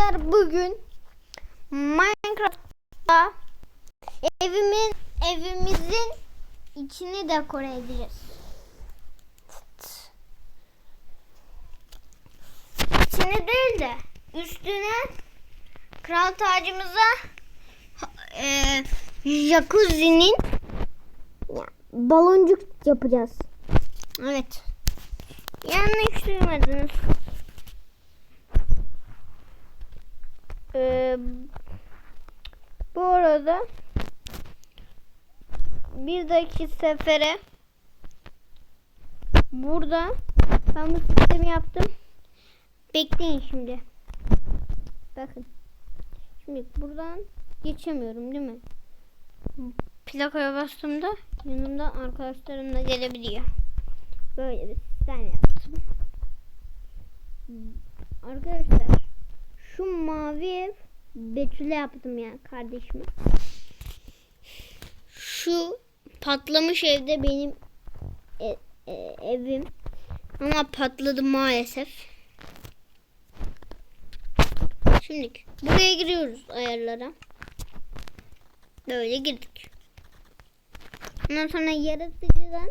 Arkadaşlar bugün Minecraft'ta evimin evimizin içini dekore edeceğiz. İçini değil de üstüne kral tacımıza e, jacuzzi'nin baloncuk yapacağız. Evet. Yanlış duymadınız. Ee, bu arada bir dahaki sefere burada ben bu sistemi yaptım. Bekleyin şimdi. Bakın. Şimdi buradan geçemiyorum değil mi? Plakaya bastığımda yanımda arkadaşlarım da gelebiliyor. Böyle bir sistem yaptım. Arkadaşlar şu mavi ev Betül'e yaptım ya kardeşime. Şu patlamış evde benim e- e- evim. Ama patladı maalesef. Şimdi buraya giriyoruz ayarlara. Böyle girdik. Ondan sonra yaratıcıdan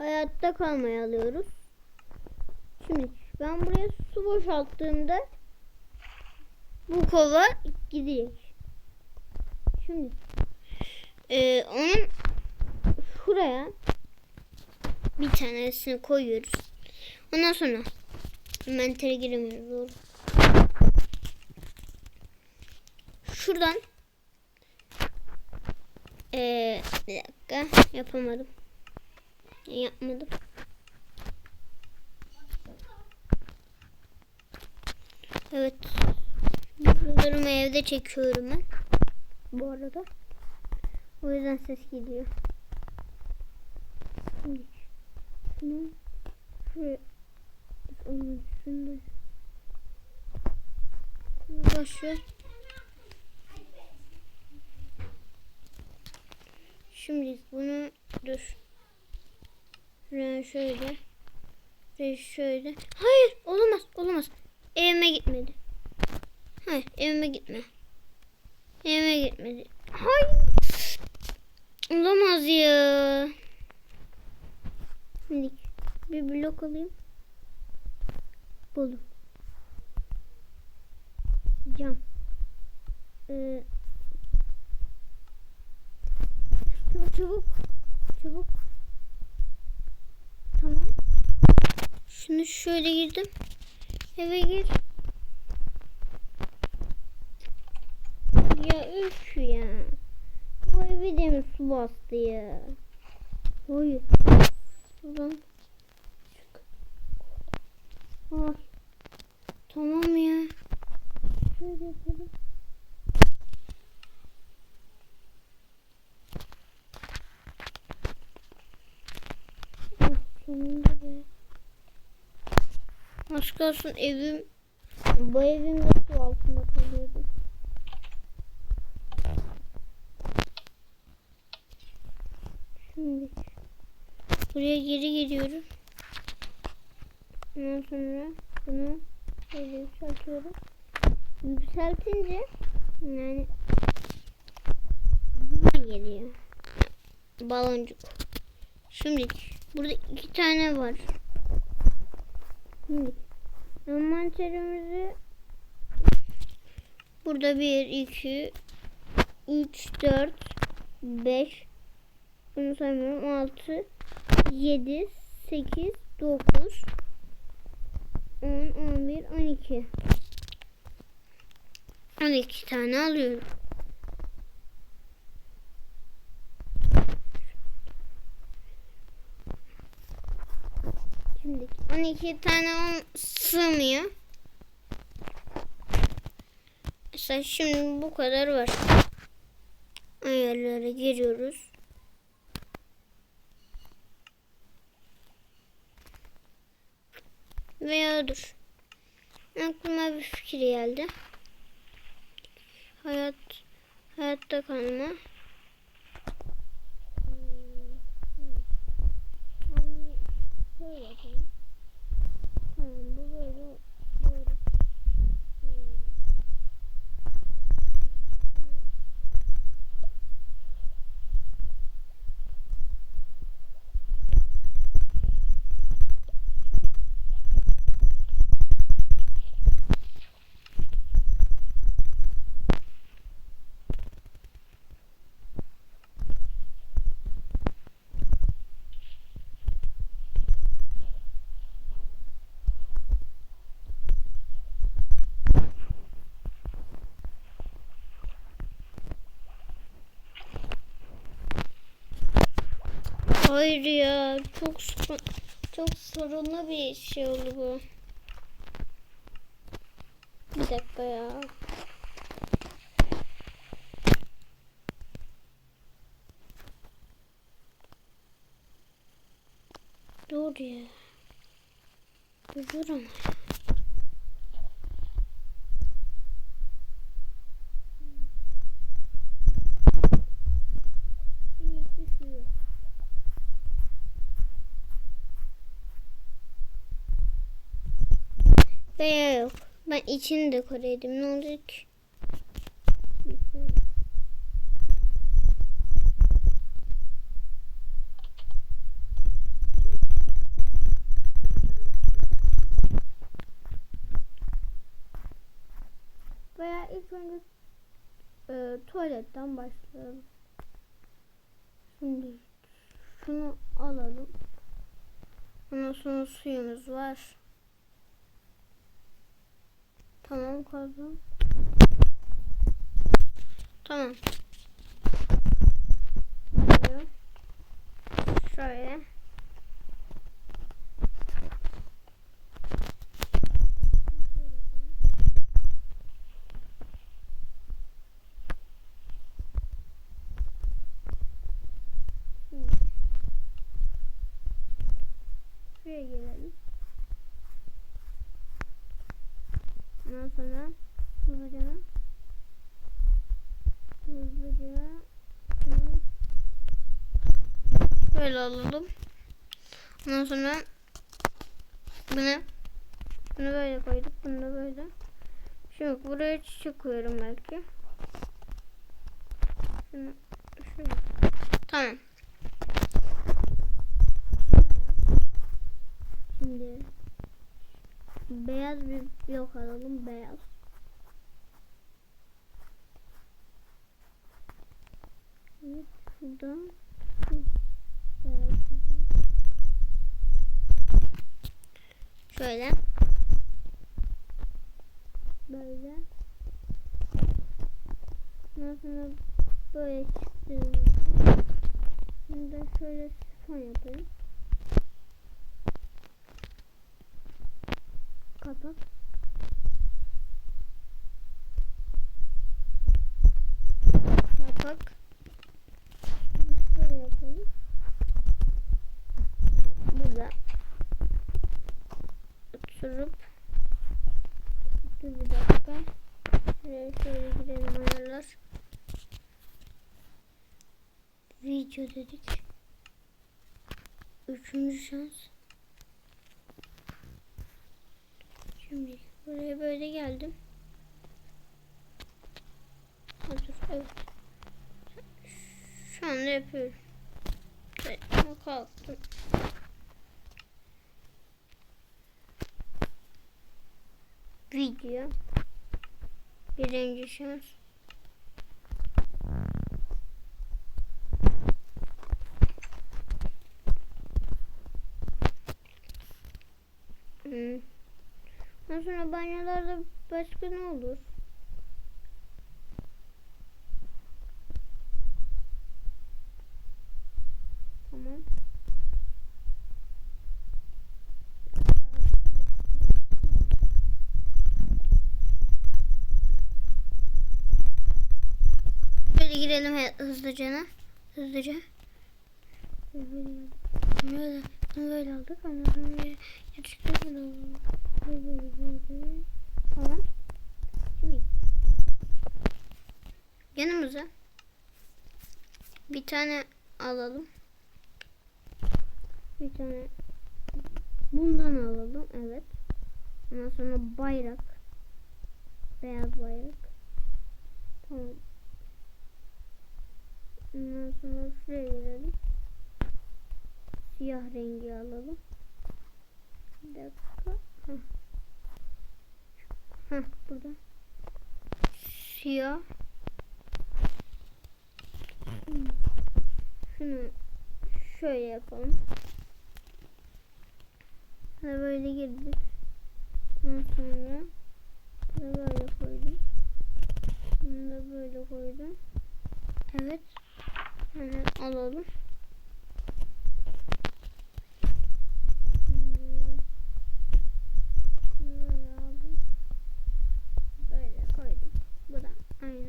hayatta kalmayı alıyoruz. Şimdi ben buraya su boşalttığımda bu kova gidecek. Şimdi e, onun şuraya bir tanesini koyuyoruz. Ondan sonra inventere giremiyoruz. Doğru. Şuradan e, bir dakika yapamadım. Yapmadım. Evet. Videolarımı evde çekiyorum ben. Bu arada. O yüzden ses geliyor. Şimdi şunu şuraya onun üstünde. Şimdi bunu dur. Şuraya şöyle. Şuraya şöyle. Hayır olamaz olamaz. Evime gitmedi. Hayır evime gitme. Evime gitmedi. Hayır. Olamaz ya. Şimdi bir blok alayım. Buldum. Cam. Ee, çabuk çabuk. Çabuk. Tamam. Şunu şöyle girdim. Eve gir. Ya üf ya. Bu evi de mi su bastı ya? Hayır. Buradan çık. Ay. Tamam ya. Şöyle yapalım. Oh, sonunda be. Az kalsın evim bu evim de su altında kalıyordu. Şimdi buraya geri geliyorum. Ondan sonra bunu böyle yükseltiyorum. Yükseltince yani buna geliyor. Baloncuk. Şimdi burada iki tane var. Şimdi envanterimizi burada 1, 2, 3, 4, 5 bunu saymıyorum 6, 7, 8, 9, 10, 11, 12 12 tane alıyorum. 12 tane on sığmıyor. Mesela şimdi bu kadar var. Ayarlara giriyoruz. Veya dur. Aklıma bir fikir geldi. Hayat hayatta kalma. Hayır ya çok çok sorunlu bir şey oldu bu. Bir dakika ya. Dur ya. Dur ama. İyisi şu. Veya yok. Ben içini dekore edeyim. Ne olacak ki? Veya ilk önce e, tuvaletten başlayalım. Şimdi şunu alalım. Ondan sonra suyumuz var. Tamam kazım. Tamam. Şöyle. Şuraya gelelim. Ondan sonra hızlıca hızlıca şunu Böyle alalım. Ondan sonra bunu bunu böyle koyduk. Bunu da böyle. Şimdi buraya çiçek koyuyorum belki. Şunu şöyle. Tamam. Şimdi beyaz bir blok alalım. Beyaz. Evet, şuradan şu beyaz çizgi. Şöyle. böyle. Ondan sonra böyle çıktığımızda şimdi şöyle sifon yapayım. Kapak. Kapak. Şimdi şöyle yapalım. Burada. Oturup Dur bir dakika. şuraya şöyle girelim ayarlar. Video dedik. Üçüncü şans. Şimdi buraya böyle geldim. Hazır, evet. Şu anda yapıyorum. Evet, kalktım. Video. Birinci şans. Hmm. Sonra banyolarda başka ne olur? Tamam. Şöyle girelim he- hızlıca. Hızlıca. Böyle, böyle aldık ama sonra gerçekten böyle. Tamam. Şimdi Yanımıza bir tane alalım. bir tane bundan alalım. Evet. Ondan sonra bayrak. Beyaz bayrak. Tamam. Ondan sonra şuraya gelelim. Siyah rengi alalım. Bir dakika. Heh. Heh, burada. Siyah. Şunu şöyle yapalım. Ve böyle girdik. Ondan sonra böyle koydum. Bunu da böyle koydum. Evet. Alalım. Böyle koydum. Bu da aynı.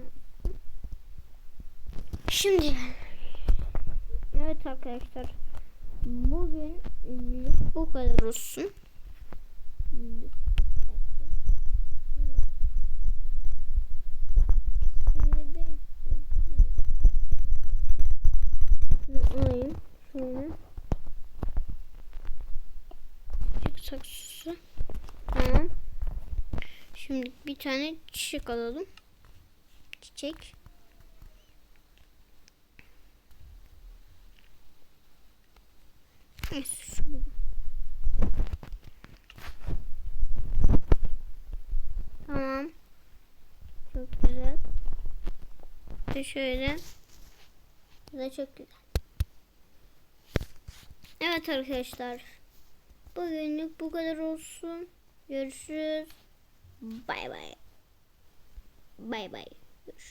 Şimdi Evet arkadaşlar. Bugün bu kadar olsun. Tane çiçek alalım. Çiçek. Tamam. Çok güzel. Ve şöyle. Bu da çok güzel. Evet arkadaşlar. Bugünlük bu kadar olsun. Görüşürüz. Bay bay. Bay bay. Görüşürüz.